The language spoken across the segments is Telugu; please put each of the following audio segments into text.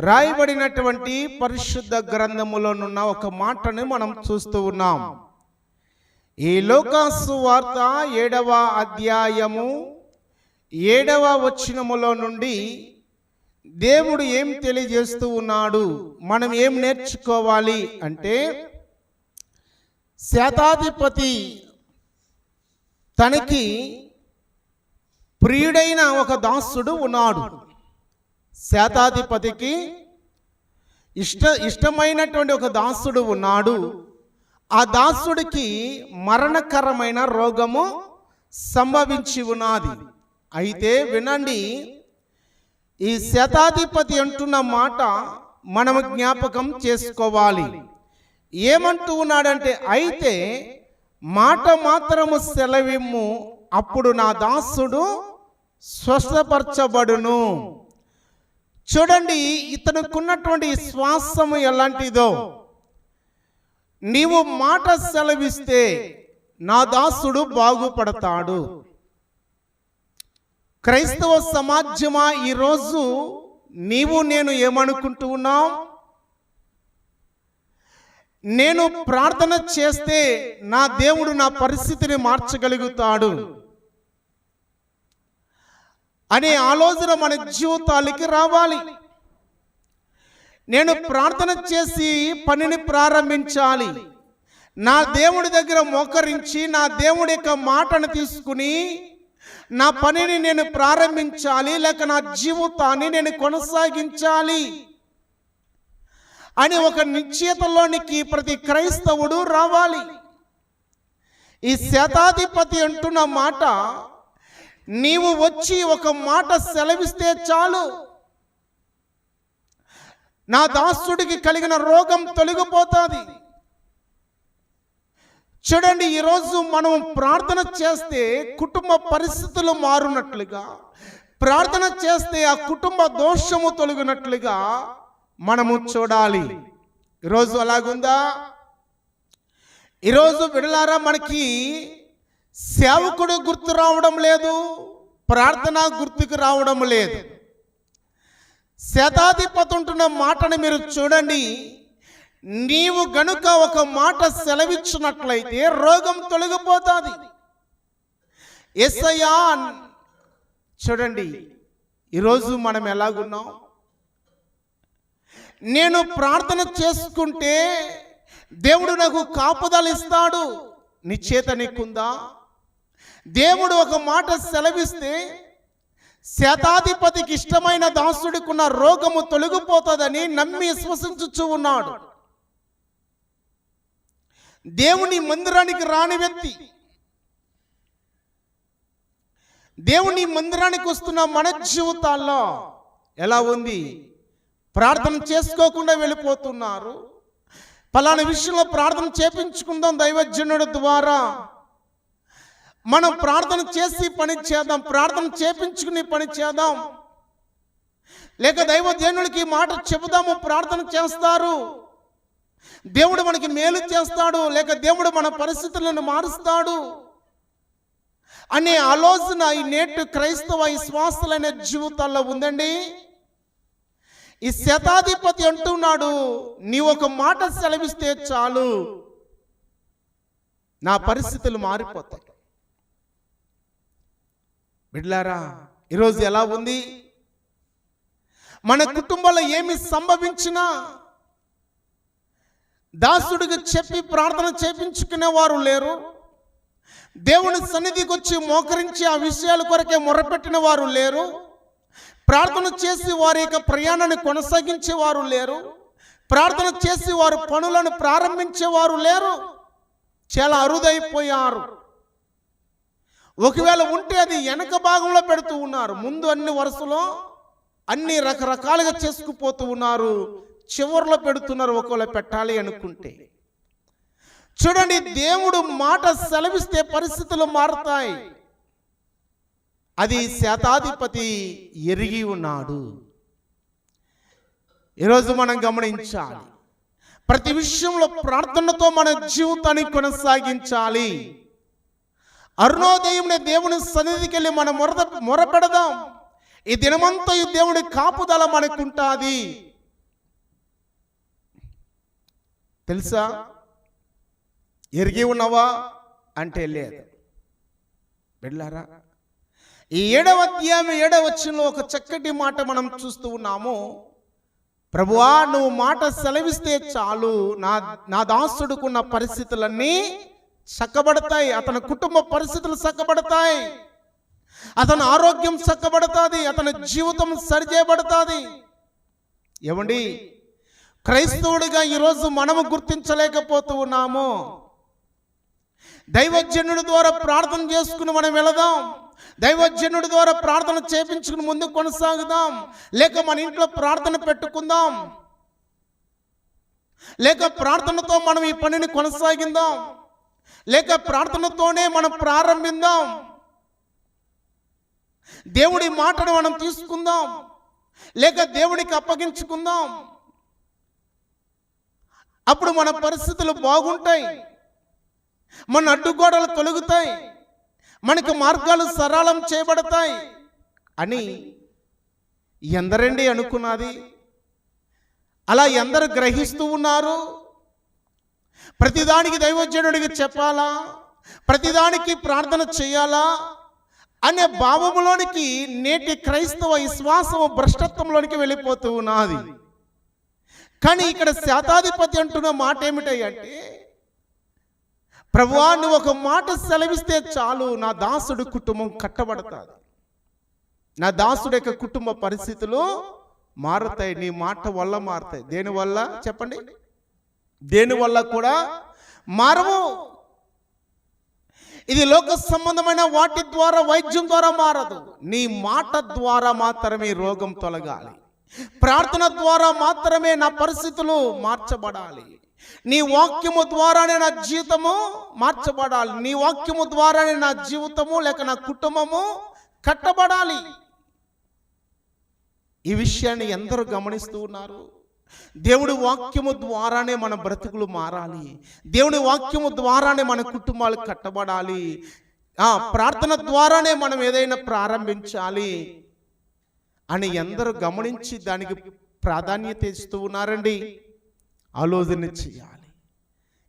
రాయబడినటువంటి పరిశుద్ధ గ్రంథములోనున్న ఒక మాటని మనం చూస్తూ ఉన్నాం. ఈ లోకాసు వార్త ఏడవ అధ్యాయము ఏడవ వచనములో నుండి దేవుడు ఏం తెలియజేస్తూ ఉన్నాడు? మనం ఏం నేర్చుకోవాలి అంటే శతాధిపతి తనకి ప్రియుడైన ఒక దాసుడు ఉన్నాడు. శాతాధిపతికి ఇష్ట ఇష్టమైనటువంటి ఒక దాసుడు ఉన్నాడు. ఆ దాసుడికి మరణకరమైన రోగము సంభవించి ఉన్నది. అయితే వినండి ఈ శతాధిపతి అంటున్న మాట మనము జ్ఞాపకం చేసుకోవాలి. ఏమంటూ ఉన్నాడంటే అయితే మాట మాత్రము సెలవిమ్ము అప్పుడు నా దాసుడు స్వస్థపరచబడును. చూడండి ఇతనుకున్నటువంటి శ్వాసము ఎలాంటిదో. నీవు మాట సెలవిస్తే నా దాసుడు బాగుపడతాడు. క్రైస్తవ సమాజమా ఈరోజు నీవు నేను ఏమనుకుంటూ ఉన్నాం? నేను ప్రార్థన చేస్తే నా దేవుడు నా పరిస్థితిని మార్చగలుగుతాడు. అనే ఆలోచన మన జీవితాలకి రావాలి. నేను ప్రార్థన చేసి పనిని ప్రారంభించాలి. నా దేవుడి దగ్గర మోకరించి నా దేవుడి యొక్క మాటను తీసుకుని నా పనిని నేను ప్రారంభించాలి. లేక నా జీవితాన్ని నేను కొనసాగించాలి. అని ఒక నిశ్చయతలోనికి ప్రతి క్రైస్తవుడు రావాలి. ఈ శతాధిపతి అంటున్న మాట నీవు వచ్చి ఒక మాట సెలవిస్తే చాలు. నా దాసుడికి కలిగిన రోగం తొలగిపోతుంది. చూడండి ఈరోజు మనం ప్రార్థన చేస్తే కుటుంబ పరిస్థితులు మారునట్లుగా ప్రార్థన చేస్తే ఆ కుటుంబ దోషము తొలగినట్లుగా మనము చూడాలి. ఈరోజు అలాగుందా? ఈరోజు విడలారా మనకి సేవకుడు గుర్తు రావడం లేదు ప్రార్థన గుర్తుకు రావడం లేదు. శతాధిపతి ఉంటున్న మాటను మీరు చూడండి. నీవు గనుక ఒక మాట సెలవిచ్చినట్లయితే రోగం తొలగిపోతుంది. ఎస్ఐయా చూడండి ఈరోజు మనం ఎలాగున్నాం? నేను ప్రార్థన చేసుకుంటే దేవుడు నాకు కాపుదలిస్తాడు. నిశ్చేత నీకుందా? దేవుడు ఒక మాట సెలవిస్తే శతాధిపతికి ఇష్టమైన దాసుడికున్న రోగము తొలగిపోతుందని నమ్మి విశ్వసించుచు ఉన్నాడు. దేవుని మందిరానికి రాని వ్యక్తి దేవుని మందిరానికి వస్తున్న మన జీవితాల్లో ఎలా ఉంది? ప్రార్థన చేసుకోకుండా వెళ్ళిపోతున్నారు. పలానా విషయంలో ప్రార్థన చేపించుకుందాం దైవజనుడు ద్వారా. మనం ప్రార్థన చేసి పని చేద్దాం ప్రార్థన చేపించుకుని పని చేద్దాం. లేక దైవజనుడికి ఈ మాట చెబుదాము ప్రార్థన చేస్తారు. దేవుడు మనకి మేలు చేస్తాడు లేక దేవుడు మన పరిస్థితులను మారుస్తాడు. అనే ఆలోచన ఈ నేటి క్రైస్తవ విశ్వాసులైన జీవితాల్లో ఉందండి. ఈ శతాధిపతి అంటున్నాడు నీ ఒక మాట సెలవిస్తే చాలు. నా పరిస్థితులు మారిపోతాయి. బిడ్లారా ఈరోజు ఎలా ఉంది? మన కుటుంబంలో ఏమి సంభవించినా దాసుడికి చెప్పి ప్రార్థన చేపించుకునే వారు లేరు. దేవుని సన్నిధికి వచ్చి మోకరించి ఆ విషయాల కొరకే మొరపెట్టిన వారు లేరు. ప్రార్థన చేసి వారి యొక్క ప్రయాణాన్ని కొనసాగించే వారు లేరు. ప్రార్థన చేసి వారు పనులను ప్రారంభించేవారు లేరు. చాలా అరుదైపోయారు. ఒకవేళ ఉంటే అది వెనక భాగంలో పెడుతూ ఉన్నారు. ముందు అన్ని వరుసలో అన్ని రకరకాలుగా చేసుకుపోతూ ఉన్నారు. చివరిలో పెడుతున్నారు ఒకవేళ పెట్టాలి అనుకుంటే. చూడండి దేవుడు మాట సెలవిస్తే పరిస్థితులు మారుతాయి. అది శతాధిపతి ఎరిగి ఉన్నాడు. ఈరోజు మనం గమనించాలి. ప్రతి విషయంలో ప్రార్థనతో మన జీవితాన్ని కొనసాగించాలి. అరుణోదయం దేవుని సన్నిధికి వెళ్ళి మనం మొరద మొరపెడదాం. ఈ దినమంతా ఈ దేవుని కాపుదల మనకుంటుంది. తెలుసా? ఎరిగి ఉన్నావా? అంటే లేదు. వెళ్ళారా? ఈ ఏడవ అధ్యాయం ఏడవ వచ్చిన ఒక చక్కటి మాట మనం చూస్తూ ఉన్నాము. ప్రభువా నువ్వు మాట సెలవిస్తే చాలు. నా నా దాసుడుకున్న పరిస్థితులన్నీ చక్కబడతాయి అతని కుటుంబ పరిస్థితులు చక్కబడతాయి అతని ఆరోగ్యం చక్కబడుతుంది అతని జీవితం సరిచేయబడుతుంది. ఏమండి? క్రైస్తవుడిగా ఈరోజు మనము గుర్తించలేకపోతూ ఉన్నాము. దైవజనుడి ద్వారా ప్రార్థన చేసుకుని మనం వెళదాం. దైవజనుడి ద్వారా ప్రార్థన చేపించుకుని ముందు కొనసాగుదాం. లేక మన ఇంట్లో ప్రార్థన పెట్టుకుందాం. లేక ప్రార్థనతో మనం ఈ పనిని కొనసాగిందాం. లేక ప్రార్థనతోనే మనం ప్రారంభిద్దాం దేవుడి మాటను మనం తీసుకుందాం. లేక దేవుడికి అప్పగించుకుందాం. అప్పుడు మన పరిస్థితులు బాగుంటాయి. మన అడ్డుగోడలు తొలగుతాయి. మనకి మార్గాలు సరళం చేయబడతాయి. అని ఎందరండి అనుకున్నది? అలా ఎందరు గ్రహిస్తూ ఉన్నారు? ప్రతిదానికి దైవజనుడికి చెప్పాలా? ప్రతిదానికి ప్రార్థన చేయాలా? అనే భావములోనికి నేటి క్రైస్తవ విశ్వాసము భ్రష్టత్వంలోనికి వెళ్ళిపోతూ ఉన్నది. కానీ ఇక్కడ శాతాధిపతి అంటున్న మాట ఏమిటంటే ప్రభువా నువ్వు ఒక మాట సెలవిస్తే చాలు నా దాసుడు కుటుంబం కట్టబడతాది. నా దాసుడు యొక్క కుటుంబ పరిస్థితులు మారుతాయి నీ మాట వల్ల మారుతాయి. దేని వల్ల? చెప్పండి. దేని వల్ల కూడా మారవు. ఇది లోక సంబంధమైన వాటి ద్వారా వైద్యం ద్వారా మారదు. నీ మాట ద్వారా మాత్రమే రోగం తొలగాలి. ప్రార్థన ద్వారా మాత్రమే నా పరిస్థితులు మార్చబడాలి. నీ వాక్యము ద్వారానే నా జీవితము మార్చబడాలి. నీ వాక్యము ద్వారానే నా జీవితము లేక నా కుటుంబము కట్టబడాలి. ఈ విషయాన్ని ఎందరూ గమనిస్తూ ఉన్నారు. దేవుడి వాక్యము ద్వారానే మన బ్రతుకులు మారాలి. దేవుడి వాక్యము ద్వారానే మన కుటుంబాలు కట్టబడాలి. ఆ ప్రార్థన ద్వారానే మనం ఏదైనా ప్రారంభించాలి అని ఎందరూ గమనించి దానికి ప్రాధాన్యత ఇస్తూ ఉన్నారండి. ఆలోచన చేయాలి.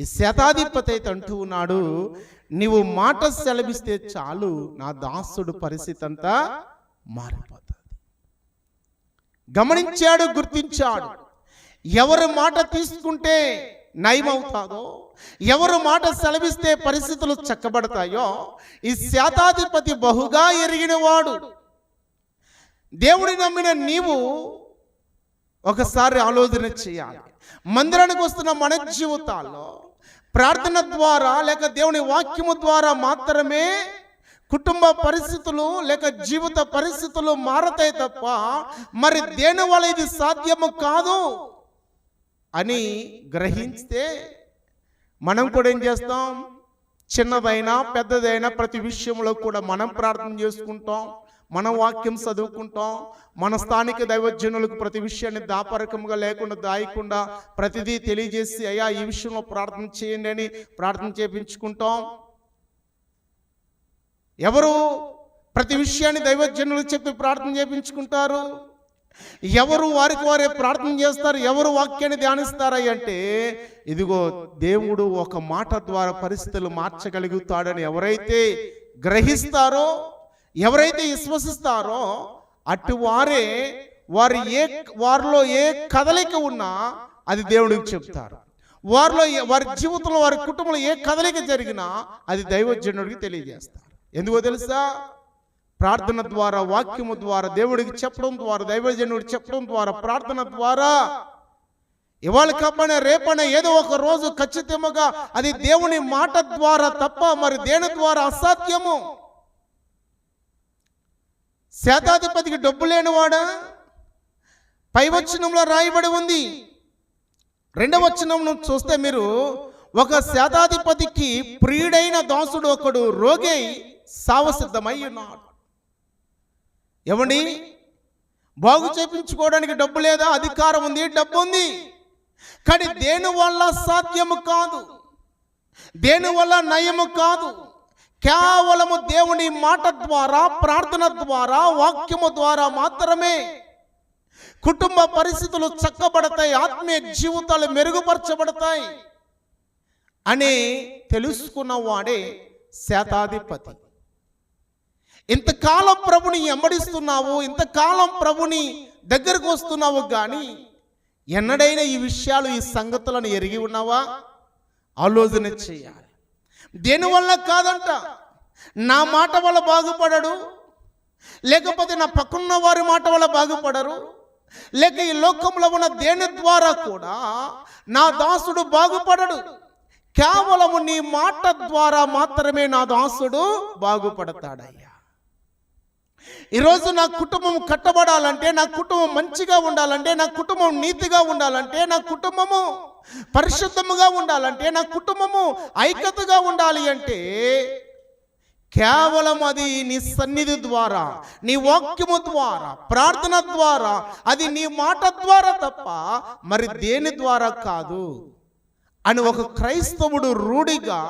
ఈ శతాధిపతి అయితే అంటూ ఉన్నాడు నీవు మాట సెలవిస్తే చాలు నా దాసుడు పరిస్థితి అంతా మారిపోతుంది. గమనించాడు గుర్తించాడు. ఎవరి మాట తీసుకుంటే నయమవుతాదో ఎవరు మాట సెలవిస్తే పరిస్థితులు చక్కబడతాయో ఈ శాతాధిపతి బహుగా ఎరిగినవాడు. దేవుడి నమ్మిన నీవు ఒకసారి ఆలోచన చేయాలి. మందిరానికి వస్తున్న మన జీవితాల్లో ప్రార్థన ద్వారా లేక దేవుని వాక్యము ద్వారా మాత్రమే కుటుంబ పరిస్థితులు లేక జీవిత పరిస్థితులు మారతాయి తప్ప మరి దేని వల్ల ఇది సాధ్యము కాదు? అని గ్రహిస్తే మనం కూడా ఏం చేస్తాం? చిన్నదైనా పెద్దదైనా ప్రతి విషయంలో కూడా మనం ప్రార్థన చేసుకుంటాం మన వాక్యం చదువుకుంటాం మన స్థానిక దైవజనులకు ప్రతి విషయాన్ని దాపరకముగా లేకుండా దాయకుండా ప్రతిదీ తెలియజేసి అయ్యా ఈ విషయంలో ప్రార్థన చేయండి అని ప్రార్థన చేపించుకుంటాం. ఎవరు ప్రతి విషయాన్ని దైవజనులకు చెప్పి ప్రార్థన చేపించుకుంటారు? ఎవరు వారికి వారే ప్రార్థన చేస్తారు ఎవరు వాక్యాన్ని ధ్యానిస్తారా అంటే ఇదిగో దేవుడు ఒక మాట ద్వారా పరిస్థితులు మార్చగలుగుతాడని ఎవరైతే గ్రహిస్తారో ఎవరైతే విశ్వసిస్తారో అటు వారే వారి ఏ వారిలో ఏ కదలిక ఉన్నా అది దేవుడికి చెప్తారు. వారిలో వారి జీవితంలో వారి కుటుంబంలో ఏ కదలిక జరిగినా అది దైవజనుడికి తెలియజేస్తారు. ఎందుకో తెలుసా? ప్రార్థన ద్వారా వాక్యము ద్వారా దేవుడికి చెప్పడం ద్వారా దైవజనుడికి చెప్పడం ద్వారా ప్రార్థన ద్వారా ఇవాళ కప్పన రేపన ఏదో ఒక రోజు ఖచ్చితంగా అది దేవుని మాట ద్వారా తప్ప మరి దేని ద్వారా అసాధ్యము? శాతాధిపతికి డబ్బు లేనివాడా? పై వచనంలో రాయబడి ఉంది. రెండవచనం చూస్తే మీరు ఒక శాతాధిపతికి ప్రియుడైన దాసుడు ఒకడు రోగి సావసిద్ధమై ఉన్నాడు. ఏమండి? బాగు చేపించుకోవడానికి డబ్బు లేదా? అధికారం ఉంది డబ్బు ఉంది. కానీ దేని వల్ల సాధ్యము కాదు? దేని వల్ల నయము కాదు? కేవలము దేవుని మాట ద్వారా ప్రార్థన ద్వారా వాక్యము ద్వారా మాత్రమే కుటుంబ పరిస్థితులు చక్కబడతాయి ఆత్మీయ జీవితాలు మెరుగుపరచబడతాయి అని తెలుసుకున్న వాడే శాతాధిపతి. ఇంతకాలం ప్రభుని ఎంబడిస్తున్నావు ఇంతకాలం ప్రభుని దగ్గరకు వస్తున్నావు కానీ ఎన్నడైనా ఈ విషయాలు ఈ సంగతులను ఎరిగి ఉన్నావా? ఆలోచన చేయాలి. దేనివల్ల కాదంట? నా మాట వల్ల బాగుపడడు? లేకపోతే నా పక్కన్న వారి మాట వల్ల బాగుపడరు? లేక ఈ లోకంలో ఉన్న దేని ద్వారా కూడా నా దాసుడు బాగుపడడు? కేవలము నీ మాట ద్వారా మాత్రమే నా దాసుడు బాగుపడతాడయ్యా. ఈరోజు నా కుటుంబం కట్టబడాలంటే నా కుటుంబం మంచిగా ఉండాలంటే నా కుటుంబం నీతిగా ఉండాలంటే నా కుటుంబము పరిశుద్ధముగా ఉండాలంటే నా కుటుంబము ఐక్యతగా ఉండాలి అంటే కేవలం అది నీ సన్నిధి ద్వారా నీ వాక్యము ద్వారా ప్రార్థన ద్వారా అది నీ మాట ద్వారా తప్ప మరి దేని ద్వారా కాదు అని ఒక క్రైస్తవుడు రూఢిగా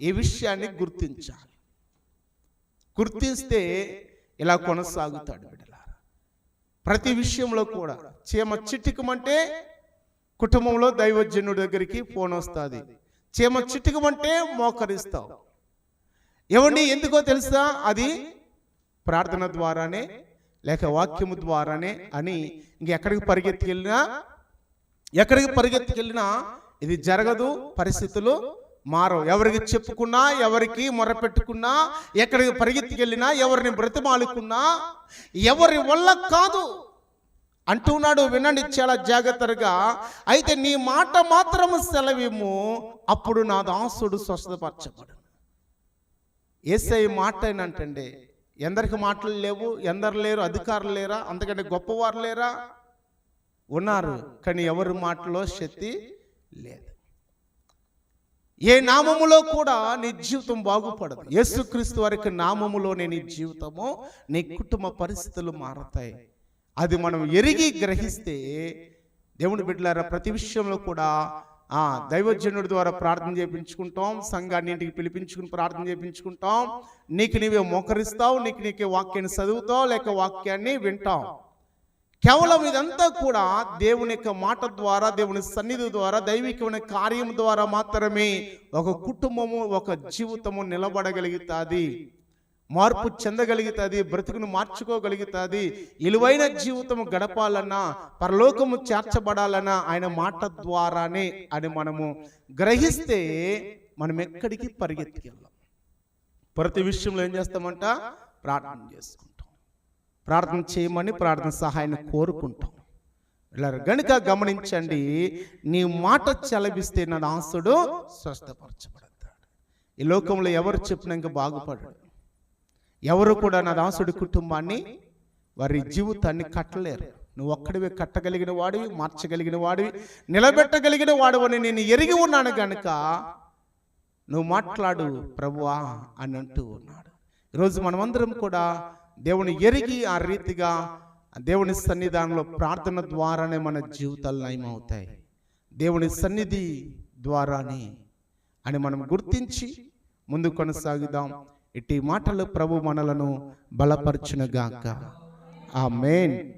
ఈ విషయాన్ని గుర్తించాలి. గుర్తిస్తే ఇలా కొనసాగుతాడు బిడ్డలారా. ప్రతి విషయంలో కూడా చీమ చిటికమంటే కుటుంబంలో దైవజనుడి దగ్గరికి ఫోన్ వస్తుంది. చీమ చిటికమంటే మోకరిస్తావు. ఏమండి ఎందుకో తెలుసా? అది ప్రార్థన ద్వారానే లేక వాక్యము ద్వారానే అని ఇంకెక్కడికి పరిగెత్తుకెళ్ళినా ఎక్కడికి పరిగెత్తుకెళ్ళినా ఇది జరగదు పరిస్థితులు మారవు. ఎవరికి చెప్పుకున్నా ఎవరికి మొరపెట్టుకున్నా ఎక్కడికి పరిగెత్తికెళ్ళినా ఎవరిని బ్రతిమాలుకున్నా ఎవరి వల్ల కాదు. అంటున్నాడు వినండి చాలా జాగ్రత్తగా. అయితే నీ మాట మాత్రము సెలవిము అప్పుడు నా దాసుడు స్వస్థపరచబడు. ఏసై మాట ఏంటంటే ఎందరికి మాటలు లేవు? ఎందరు లేరు? అధికారులు లేరా? అంతకంటే గొప్పవారు లేరా? ఉన్నారు. కానీ ఎవరి మాటలో శక్తి లేదు. ఏ నామములో కూడా నీ జీవితం బాగుపడదు. యేసుక్రీస్తు వారికి నామములోనే నీ జీవితము నీ కుటుంబ పరిస్థితులు మారతాయి. అది మనం ఎరిగి గ్రహిస్తే దేవుని బిడ్డలారా ప్రతి విషయంలో కూడా ఆ దైవజనుడి ద్వారా ప్రార్థన చేయించుకుంటాం సంఘాన్ని ఇంటికి పిలిపించుకుని ప్రార్థన చేయించుకుంటాం నీకు నీవే మోకరిస్తావు నీకు నీకే వాక్యాన్ని చదువుతావు లేక వాక్యాన్ని వింటాం కేవలం ఇదంతా కూడా దేవుని యొక్క మాట ద్వారా దేవుని సన్నిధి ద్వారా దైవికమైన కార్యం ద్వారా మాత్రమే ఒక కుటుంబము ఒక జీవితము నిలబడగలుగుతుంది. మార్పు చెందగలుగుతుంది బ్రతుకును మార్చుకోగలుగుతుంది. ఇలువైన జీవితము గడపాలన్నా పరలోకము చేర్చబడాలన్నా ఆయన మాట ద్వారానే అని మనము గ్రహిస్తే మనం ఎక్కడికి పరిగెత్తికెళ్ళాం? ప్రతి విషయంలో ఏం చేస్తామంట? ప్రార్థన చేసుకుంటాం. ప్రార్థన చేయమని ప్రార్థన సహాయాన్ని కోరుకుంటాం. వెళ్ళారు గనుక గమనించండి నీ మాట చలవిస్తే నా దాసుడు స్వస్థపరచబడతాడు. ఈ లోకంలో ఎవరు చెప్పినాక ఇంకా బాగుపడడు. ఎవరు కూడా నా దాసుడి కుటుంబాన్ని వారి జీవితాన్ని కట్టలేరు. నువ్వు ఒక్కడివే కట్టగలిగిన వాడివి మార్చగలిగిన వాడివి నిలబెట్టగలిగిన వాడివని నేను ఎరిగి ఉన్నాను గనుక నువ్వు మాట్లాడు ప్రభువా అని అంటూ ఉన్నాడు. ఈరోజు మనమందరం కూడా దేవుని ఎరిగి ఆ రీతిగా దేవుని సన్నిధానంలో ప్రార్థన ద్వారానే మన జీవితాలు నయమవుతాయి. దేవుని సన్నిధి ద్వారానే అని మనం గుర్తించి ముందు కొనసాగుదాం ఇట్టి మాటలు ప్రభు మనలను బలపరచునుగాక. ఆ మెయిన్